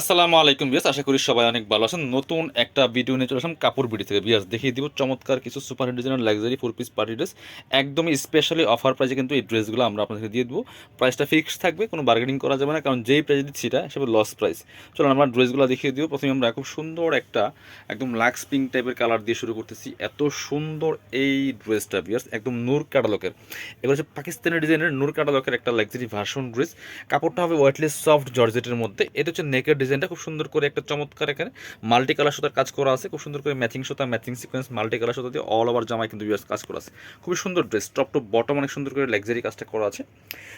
আসসালামু আলাইকুম বিয়াস আশা করি সবাই অনেক ভালো আছেন। নতুন একটা ভিডিও নিয়ে চলে আসলাম কাপড় বিডি থেকে। বিয়াস দেখিয়ে দিব চমৎকার কিছু সুপার হিট ডিজাইনের luxury four piece party dress একদমই স্পেশালি অফার প্রাইসে কিন্তু এই ড্রেসগুলো আমরা আপনাদেরকে দিয়ে দেবো। প্রাইসটা ফিক্সড থাকবে, কোনো বার্গেনিং করা যাবে না, কারণ যেই প্রাইস দিচ্ছি এটা সেটা লস প্রাইস চলো আমরা ড্রেসগুলো দেখিয়ে দিব। প্রথমে আমরা খুব সুন্দর একটা একদম লাক্স পিঙ্ক টাইপের কালার দিয়ে শুরু করতেছি। এত সুন্দর এই ড্রেসটা বিয়াস একদম নূর কাটালকের এগুলো হচ্ছে পাকিস্তানি ডিজাইনের নূর কাটালকের একটা লাক্সারি ভার্সন ড্রেস কাপড়টা হবে ওয়েটলেস সফট জর্জেটের মধ্যে। এটা হচ্ছে নেকের ডিজাইনটা খুব সুন্দর করে একটা চমৎকার এখানে মাল্টি কালার সুতার কাজ করা আছে, খুব সুন্দর করে ম্যাচিং সুতা ম্যাচিং সিকোয়েন্স মাল্টি কালার সুতা দিয়ে অল ওভার জামায় কিন্তু বিয়াস কাজ করা আছে। খুবই সুন্দর ড্রেস টপ টু বটম অনেক সুন্দর করে লাক্সারি কাজটা করা আছে।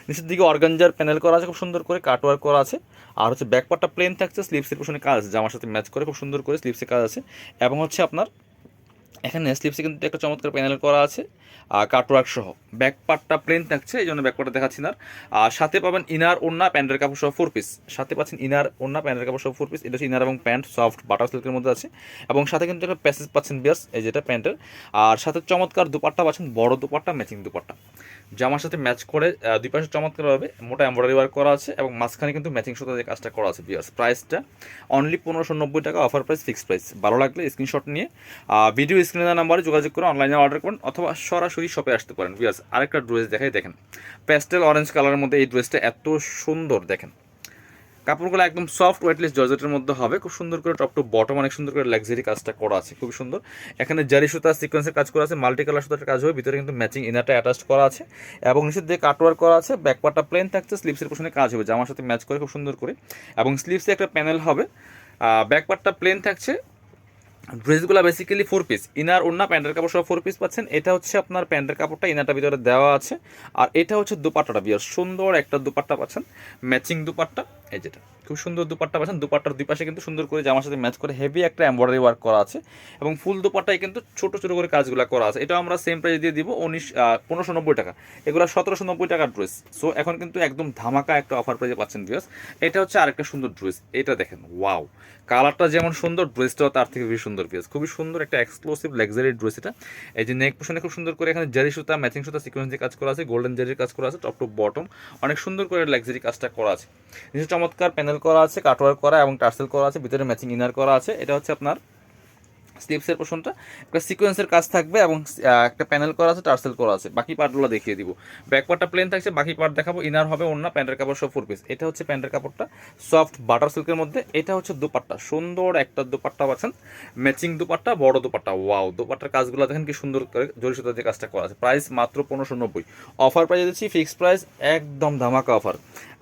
নিচের দিকে অর্গানজার প্যানেল করা আছে, খুব সুন্দর করে কাটওয়ার করা আছে। আর হচ্ছে ব্যাকপারটা প্লেন থাকছে স্লিপসের পোশনে কাজ আছে জামার সাথে ম্যাচ করে খুব সুন্দর করে স্লিপসে কাজ আছে। এবং হচ্ছে আপনার এখানে স্লিপসে কিন্তু একটা চমৎকার প্যানেল করা আছে আর কাটওয়ার্ক সহ। ব্যাক পার্টটা প্লেন থাকছে, এই জন্য ব্যাক পার্টটা দেখাচ্ছি না। আর সাথে পাবেন ইনার ওন্না প্যান্টের কাপড় সহ ফোর পিস সাথে পাচ্ছেন ইনার ওন্না প্যান্টের কাপড় সহ ফোর পিস এটা হচ্ছে ইনার এবং প্যান্ট সফট বাটার সিল্কের মধ্যে আছে। এবং সাথে কিন্তু একটা প্যাসেজ পাচ্ছেন বিয়ার্স এই যেটা প্যান্টের আর সাথে চমৎকার দুপাট্টা পাচ্ছেন, বড় দুপাট্টা ম্যাচিং দুপাট্টা। জামার সাথে ম্যাচ করে দুই পাশে চমৎকারভাবে মোটা এমব্রয়ডারি ওয়ার্ক করা আছে এবং মাঝখানে কিন্তু ম্যাচিং সুতা দিয়ে কাজটা করা আছে বিয়ার্স প্রাইসটা অনলি পনেরোশো নব্বই টাকা অফার প্রাইস ফিক্সড প্রাইস ভালো লাগলে স্ক্রিনশট নিয়ে ভিডিও স্ক্রিনে নাম্বারে যোগাযোগ করে অনলাইনে অর্ডার করুন অথবা সরাসরি শপে আসতে পারেন। বিয়ার্স আরেকটা ড্রেস দেখাই দেখেন। প্যাস্টেল অরেঞ্জ কালারের মধ্যে এই ড্রেসটা এত সুন্দর, দেখেন। কাপড়গুলো একদম সফট ওয়েটলেস জর্জেটের মধ্যে হবে। খুব সুন্দর করে টপ টু বটম অনেক সুন্দর করে লাক্সারি কাজটা করা আছে খুব সুন্দর। এখানে জারি সুতা সিকোয়েন্সের কাজ করা আছে মাল্টি কালার সুতার কাজ হবে, ভিতরে কিন্তু ম্যাচিং ইনারটা অ্যাটাচ করা আছে। এবং নিচের দিকে কাটওয়ার্ক করা আছে ব্যাকপার্টটা প্লেন থাকছে স্লিপসের পোশনে কাজ হবে, জামার সাথে ম্যাচ করে খুব সুন্দর করে। এবং স্লিপসে একটা প্যানেল হবে ব্যাকপার্টটা প্লেন থাকছে। ড্রেসগুলো বেসিক্যালি ফোর পিস ইনার ওন্না প্যান্টের কাপড় সব ফোর পিস পাচ্ছেন। এটা হচ্ছে আপনার প্যান্টের কাপড়টা ইনারটা ভিতরে দেওয়া আছে। আর এটা হচ্ছে দুপাট্টাটা, বিয়ার, সুন্দর একটা দুপাট্টা পাচ্ছেন ম্যাচিং দুপাট্টা। এই যেটা খুব সুন্দর দুপাট্টা পাচ্ছেন। দুপাট্টার দুই পাশে কিন্তু সুন্দর করে জামার সাথে ম্যাচ করে হেভি একটা এমব্রয়ডারি ওয়ার্ক করা আছে এবং ফুল দুপাট্টায় কিন্তু ছোট ছোট করে কাজগুলো করা আছে। এটা আমরা সেম প্রাইস দিয়ে দিব উনিশ পনেরোশো নব্বই টাকা। এগুলো সতেরোশো নব্বই টাকার ড্রেস সো এখন কিন্তু একদম ধামাকা একটা অফার প্রাইসে পাচ্ছেন বিয়াস এটা হচ্ছে আরেকটা সুন্দর ড্রেস এটা দেখেন ওয়াও কালারটা যেমন সুন্দর ড্রেসটাও তার থেকে বেশি সুন্দর পিস খুবই সুন্দর একটা এক্সক্লুসিভ লাক্সারি ড্রেস এটা। এই যে নেক পোশনে খুব সুন্দর করে এখানে জারি সুতা ম্যাচিং সুতা সিকোয়েন্স দিয়ে কাজ করা আছে। গোল্ডেন জারির কাজ করা আছে টপ টু বটম অনেক সুন্দর করে লাক্সারি কাজটা করা আছে। নিচে চমৎকার প্যানেল করা আছে কাটওয়ার্ক করা এবং টার্সেল করা আছে, ভিতরে ম্যাচিং ইনার করা আছে। এটা হচ্ছে আপনার স্লিপসের পোর্শনটা একটা সিকোয়েন্সের কাজ থাকবে এবং একটা প্যানেল করা আছে টার্সেল করা আছে। বাকি পার্টগুলো দেখিয়ে দিব। ব্যাক পার্টটা প্লেন থাকছে, বাকি পার্ট দেখাবো ইনার হবে অন্য প্যান্টের কাপড় সব ফোর পিস এটা হচ্ছে প্যান্টের কাপড়টা সফট বাটার সিল্কের মধ্যে। এটা হচ্ছে দুপাট্টা, সুন্দর একটা দুপাট্টা পাচ্ছেন। ম্যাচিং দুপাট্টা, বড় দুপাট্টা। ওয়াও দুপাট্টার কাজগুলো দেখেন কি সুন্দর করে জরি সুতা দিয়ে কাজটা করা আছে। প্রাইস মাত্র পনেরোশো নব্বই। অফার প্রাইস দিচ্ছি ফিক্সড প্রাইস একদম ধামাকা অফার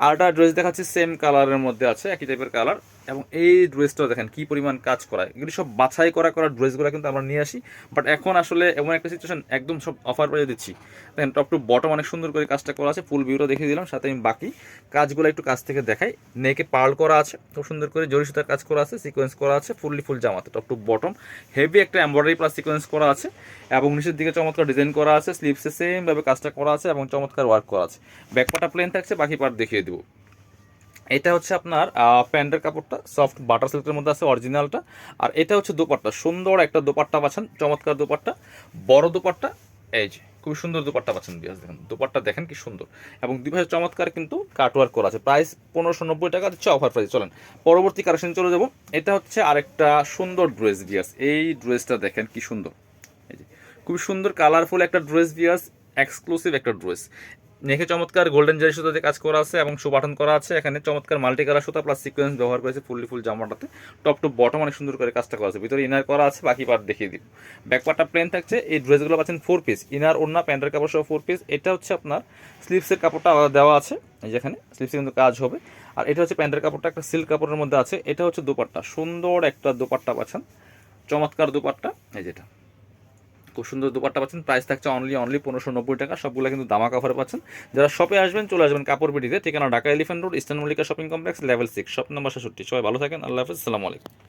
আরটা ড্রেস দেখাচ্ছি সেম কালারের মধ্যে আছে, একই টাইপের কালার এবং এই ড্রেসটা দেখেন কি পরিমাণ কাজ করা এগুলি সব বাছাই করা করা ড্রেসগুলো কিন্তু আমরা নিয়ে আসি। বাট এখন আসলে এমন একটা সিচুয়েশন একদম সব অফার প্রাইসে দিচ্ছি। দেখেন টপ টু বটম অনেক সুন্দর করে কাজটা করা আছে ফুল ভিউটা দেখিয়ে দিলাম, সাথে আমি বাকি কাজগুলো একটু কাছ থেকে দেখাই। নেকে পার্ল করা আছে, খুব সুন্দর করে জরি সুতার কাজ করা আছে সিকোয়েন্স করা আছে ফুললি ফুল জামাতে টপ টু বটম হেভি একটা এমব্রয়ডারি প্লাস সিকোয়েন্স করা আছে এবং নিচের দিকে চমৎকার ডিজাইন করা আছে স্লিপসে সেমভাবে কাজটা করা আছে এবং চমৎকার ওয়ার্ক করা আছে। ব্যাকপাটা প্লেন থাকছে, বাকি পার্ট দেখিয়ে দেবো। এটা হচ্ছে আপনার প্যান্টের কাপড়টা সফট বাটার সিল্কের মধ্যে আছে অরিজিনালটা আর এটা হচ্ছে দোপাট্টা, সুন্দর একটা দোপাট্টা পাচ্ছেন, চমৎকার দোপাট্টা, বড় দোপাট্টা, এই যে খুব সুন্দর দোপাট্টা পাচ্ছেন বিয়াস দেখেন, দোপাট্টা দেখেন কি সুন্দর। এবং দুই চমৎকার কিন্তু কাটওয়ার্ক করা আছে প্রাইস পনেরোশো নব্বই টাকা হচ্ছে অফার প্রাইস চলেন। পরবর্তী কালেকশন চলে যাব। এটা হচ্ছে আরেকটা সুন্দর ড্রেস বিয়াস এই ড্রেসটা দেখেন কি সুন্দর। এই যে খুব সুন্দর কালারফুল একটা ড্রেস বিয়াস এক্সক্লুসিভ একটা ড্রেস নেখে চমৎকার গোল্ডেন জারি সুতাতে কাজ করা আছে এবং সুবাটন করা আছে। এখানে চমৎকার মাল্টি কালার সুতা প্লাস সিকোয়েন্স ব্যবহার করেছে ফুললি ফুল জামাটাতে। টপ টু বটম অনেক সুন্দর করে কাজটা করা আছে। ভিতরে ইনার করা আছে, বাকি পার্ট দেখিয়ে দিব। ব্যাক পার্টটা প্লেন থাকছে। এই ড্রেসগুলো পাচ্ছেন ফোর পিস ইনার ওড়না প্যান্টের কাপড় সহ ফোর পিস এটা হচ্ছে আপনার স্লিপসের কাপড়টা আলাদা দেওয়া আছে। যেখানে স্লিপসে কিন্তু কাজ হবে। আর এটা হচ্ছে প্যান্টের কাপড়টা, একটা সিল্ক কাপড়ের মধ্যে আছে। এটা হচ্ছে দুপাট্টা। সুন্দর একটা দুপাট্টা পাচ্ছেন। চমৎকার দুপাট্টা। এই যেটা। খুব সুন্দর দুপাট্টা পাচ্ছেন। প্রাইস থাকছে অনলি অনলি পনেরোশো নব্বই টাকা। সবগুলো কিন্তু দামা কাভারে পাচ্ছেন। যারা শপে আসবেন, চলে আসবেন কাপড় বিটিতে ঠিকানা Dhaka Elephant Road, Eastern Mallika shopping complex level six shop number সাতষট্টি সবাই ভালো থাকেন। আল্লাহ হাফিজ। আসসালামু আলাইকুম।